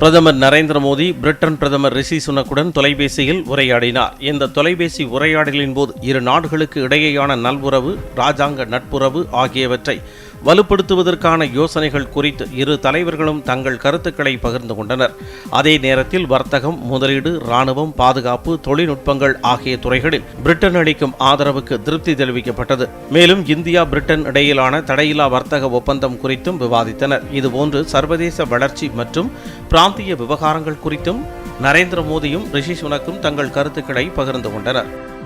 பிரதமர் நரேந்திர மோடி பிரிட்டன் பிரதமர் ரிஷி சுனக்குடன் தொலைபேசியில் உரையாடினார். இந்த தொலைபேசி உரையாடலின் போது இரு நாடுகளுக்கு இடையேயான நல்வுறவு ராஜாங்க நட்புறவு ஆகியவற்றை வலுப்படுத்துவதற்கான யோசனைகள் குறித்து இரு தலைவர்களும் தங்கள் கருத்துக்களை பகிர்ந்து கொண்டனர். அதே நேரத்தில் வர்த்தகம் முதலீடு ராணுவம் பாதுகாப்பு தொழில்நுட்பங்கள் ஆகிய துறைகளில் பிரிட்டன் அளிக்கும் ஆதரவுக்கு திருப்தி தெரிவிக்கப்பட்டது. மேலும் இந்தியா பிரிட்டன் இடையிலான தடையில்லா வர்த்தக ஒப்பந்தம் குறித்தும் விவாதித்தனர். இதுபோன்று சர்வதேச வளர்ச்சி மற்றும் பிராந்திய விவகாரங்கள் குறித்தும் நரேந்திர மோடியும் ரிஷி சுனக்கும் தங்கள் கருத்துக்களை பகிர்ந்து கொண்டனர்.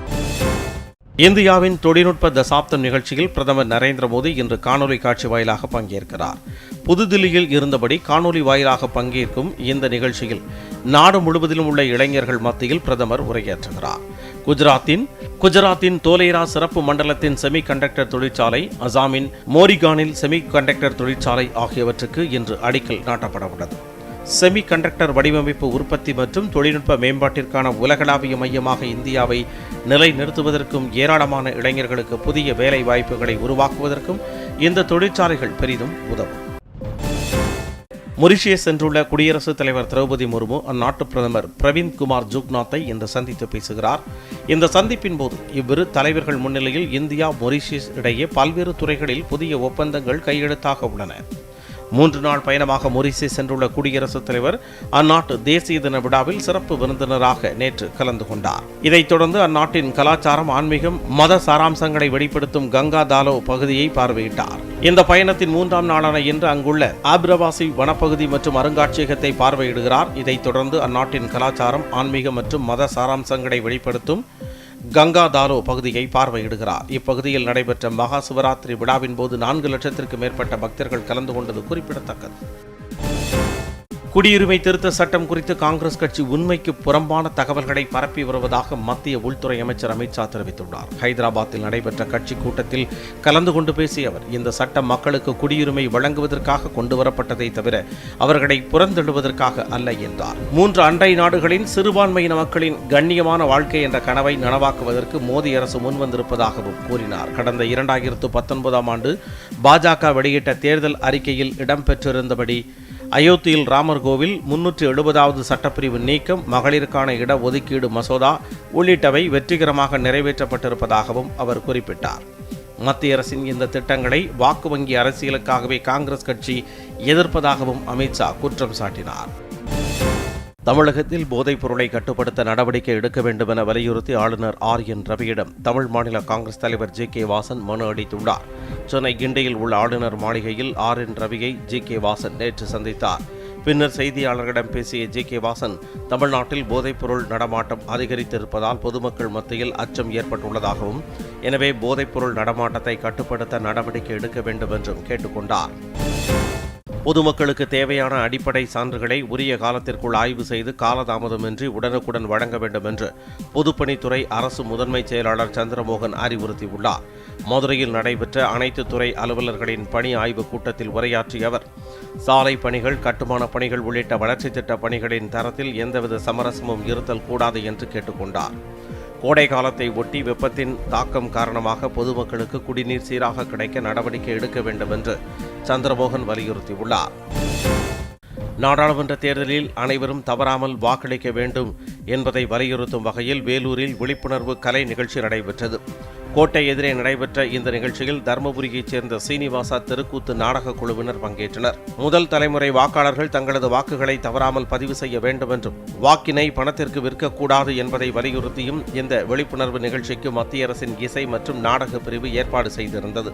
இந்தியாவின் தொழில்நுட்ப தசாப்தம் நிகழ்ச்சியில் பிரதமர் நரேந்திர மோடி இன்று காணொலி காட்சி வாயிலாக பங்கேற்கிறார். புதுதில்லியில் இருந்தபடி காணொலி வாயிலாக பங்கேற்கும் இந்த நிகழ்ச்சியில் நாடு முழுவதிலும் உள்ள இளைஞர்கள் மத்தியில் பிரதமர் உரையாற்றுகிறார். குஜராத்தின் குஜராத்தின் தோலேரா சிறப்பு மண்டலத்தின் செமி கண்டக்டர் தொழிற்சாலை அசாமின் மோரிகானில் செமி கண்டக்டர் தொழிற்சாலை ஆகியவற்றுக்கு இன்று அடிக்கல் நாட்டப்பட உள்ளது. செமி கண்டக்டர் வடிவமைப்பு உற்பத்தி மற்றும் தொழில்நுட்ப மேம்பாட்டிற்கான உலகளாவிய மையமாக இந்தியாவை நிலைநிறுத்துவதற்கும் ஏராளமான இளைஞர்களுக்கு புதிய வேலை வாய்ப்புகளை உருவாக்குவதற்கும் இந்த தொழிற்சாலைகள் பெரிதும் உதவும். மொரிஷியஸ் சென்றுள்ள குடியரசுத் தலைவர் திரௌபதி முர்மு அந்நாட்டு பிரதமர் பிரவீந்த் குமார் ஜுக்நாத்தை இன்று சந்தித்து பேசுகிறார். இந்த சந்திப்பின் போது இவ்விரு தலைவர்கள் முன்னிலையில் இந்தியா மொரிஷியஸ் இடையே பல்வேறு துறைகளில் புதிய ஒப்பந்தங்கள் கையெழுத்தாக உள்ளன. மூன்று நாள் பயணமாக மொரிசே சென்றுள்ள குடியரசுத் தலைவர் அந்நாட்டு தேசிய தின விழாவில் சிறப்பு விருந்தினராக நேற்று கலந்து கொண்டார். இதைத் தொடர்ந்து அந்நாட்டின் கலாச்சாரம் ஆன்மீகம் மத சாராம்சங்களை வெளிப்படுத்தும் கங்கா தாலோ பகுதியை பார்வையிட்டார். இந்த பயணத்தின் மூன்றாம் நாளான இன்று அங்குள்ள ஆப்ரவாசி வனப்பகுதி மற்றும் அருங்காட்சியகத்தை பார்வையிடுகிறார். இதைத் தொடர்ந்து அந்நாட்டின் கலாச்சாரம் ஆன்மீகம் மற்றும் மத சாராம்சங்களை வெளிப்படுத்தும் கங்கா தாலோ பகுதியை பார்வையிடுகிறார். இப்பகுதியில் நடைபெற்ற மகா சிவராத்திரி விழாவின் போது நான்கு லட்சத்திற்கு மேற்பட்ட பக்தர்கள் கலந்து கொண்டது குறிப்பிடத்தக்கது. குடியுரிமை திருத்த சட்டம் குறித்து காங்கிரஸ் கட்சி உண்மைக்கு புறம்பான தகவல்களை பரப்பி வருவதாக மத்திய உள்துறை அமைச்சர் அமித்ஷா தெரிவித்துள்ளார். ஹைதராபாத்தில் நடைபெற்ற கட்சி கூட்டத்தில் கலந்து கொண்டு பேசிய அவர் இந்த சட்டம் மக்களுக்கு குடியுரிமை வழங்குவதற்காக கொண்டு வரப்பட்டதை தவிர அவர்களை புறந்தெழுவதற்காக அல்ல என்றார். மூன்று அண்டை நாடுகளின் சிறுபான்மையின மக்களின் கண்ணியமான வாழ்க்கை என்ற கனவை நனவாக்குவதற்கு மோடி அரசு முன்வந்திருப்பதாகவும் கூறினார். கடந்த இரண்டாயிரத்து பத்தொன்பதாம் ஆண்டு பாஜக வெளியிட்ட தேர்தல் அறிக்கையில் இடம்பெற்றிருந்தபடி அயோத்தியில் ராமர் கோவில் முன்னூற்றி எழுபதாவது சட்டப்பிரிவு நீக்கம் மகளிருக்கான இட ஒதுக்கீடு மசோதா உள்ளிட்டவை வெற்றிகரமாக நிறைவேற்றப்பட்டிருப்பதாகவும் அவர் குறிப்பிட்டார். மத்திய அரசின் இந்த திட்டங்களை வாக்கு வங்கி அரசியலுக்காகவே காங்கிரஸ் கட்சி எதிர்ப்பதாகவும் அமித்ஷா குற்றம் சாட்டினார். தமிழகத்தில் போதைப் பொருளை கட்டுப்படுத்த நடவடிக்கை எடுக்க வேண்டும் என வலியுறுத்தி ஆளுநர் ஆர் என் ரவியிடம் தமிழ் மாநில காங்கிரஸ் தலைவர் ஜே கே வாசன் மனு அளித்துள்ளார். சென்னை கிண்டியில் உள்ள ஆளுநர் மாளிகையில் ஆர் என் ரவியை ஜி கே வாசன் நேற்று சந்தித்தார். பின்னர் செய்தியாளர்களிடம் பேசிய ஜி கே வாசன் தமிழ்நாட்டில் போதைப்பொருள் நடமாட்டம் அதிகரித்திருப்பதால் பொதுமக்கள் மத்தியில் அச்சம் ஏற்பட்டுள்ளதாகவும் எனவே போதைப்பொருள் நடமாட்டத்தை கட்டுப்படுத்த நடவடிக்கை எடுக்க வேண்டும் என்றும் கேட்டுக்கொண்டார் பொதுமக்களுக்கு தேவையான அடிப்படை சான்றுகளை உரிய காலத்திற்குள் ஆய்வு செய்து காலதாமதமின்றி உடனுக்குடன் வழங்க வேண்டும் என்று பொதுப்பணித்துறை அரசு முதன்மை செயலாளர் சந்திரமோகன் அறிவுறுத்தியுள்ளார். மதுரையில் நடைபெற்ற அனைத்து துறை அலுவலர்களின் பணி ஆய்வுக் கூட்டத்தில் உரையாற்றிய அவர் சாலை பணிகள் கட்டுமான பணிகள் உள்ளிட்ட வளர்ச்சித் திட்ட பணிகளின் தரத்தில் எந்தவித சமரசமும் இருத்தல் கூடாது என்று கேட்டுக்கொண்டார். கோடை காலத்தை ஒட்டி வெப்பத்தின் தாக்கம் காரணமாக பொதுமக்களுக்கு குடிநீர் சீராக கிடைக்க நடவடிக்கை எடுக்க வேண்டும் என்று சந்திரமோகன் வலியுறுத்தியுள்ளார். நாடாளுமன்ற தேர்தலில் அனைவரும் தவறாமல் வாக்களிக்க வேண்டும் என்பதை வலியுறுத்தும் வகையில் வேலூரில் விழிப்புணர்வு கலை நிகழ்ச்சி நடைபெற்றது. கோட்டை எதிரே நடைபெற்ற இந்த நிகழ்ச்சியில் தருமபுரியைச் சேர்ந்த சீனிவாசா தெருக்கூத்து நாடக குழுவினர் பங்கேற்றனர். முதல் தலைமுறை வாக்காளர்கள் தங்களது வாக்குகளை தவறாமல் பதிவு செய்ய வேண்டும் என்றும் வாக்கினை பணத்திற்கு விற்கக்கூடாது என்பதை வலியுறுத்தியும் இந்த விழிப்புணர்வு நிகழ்ச்சிக்கு மத்திய அரசின் இசை மற்றும் நாடக பிரிவு ஏற்பாடு செய்திருந்தது.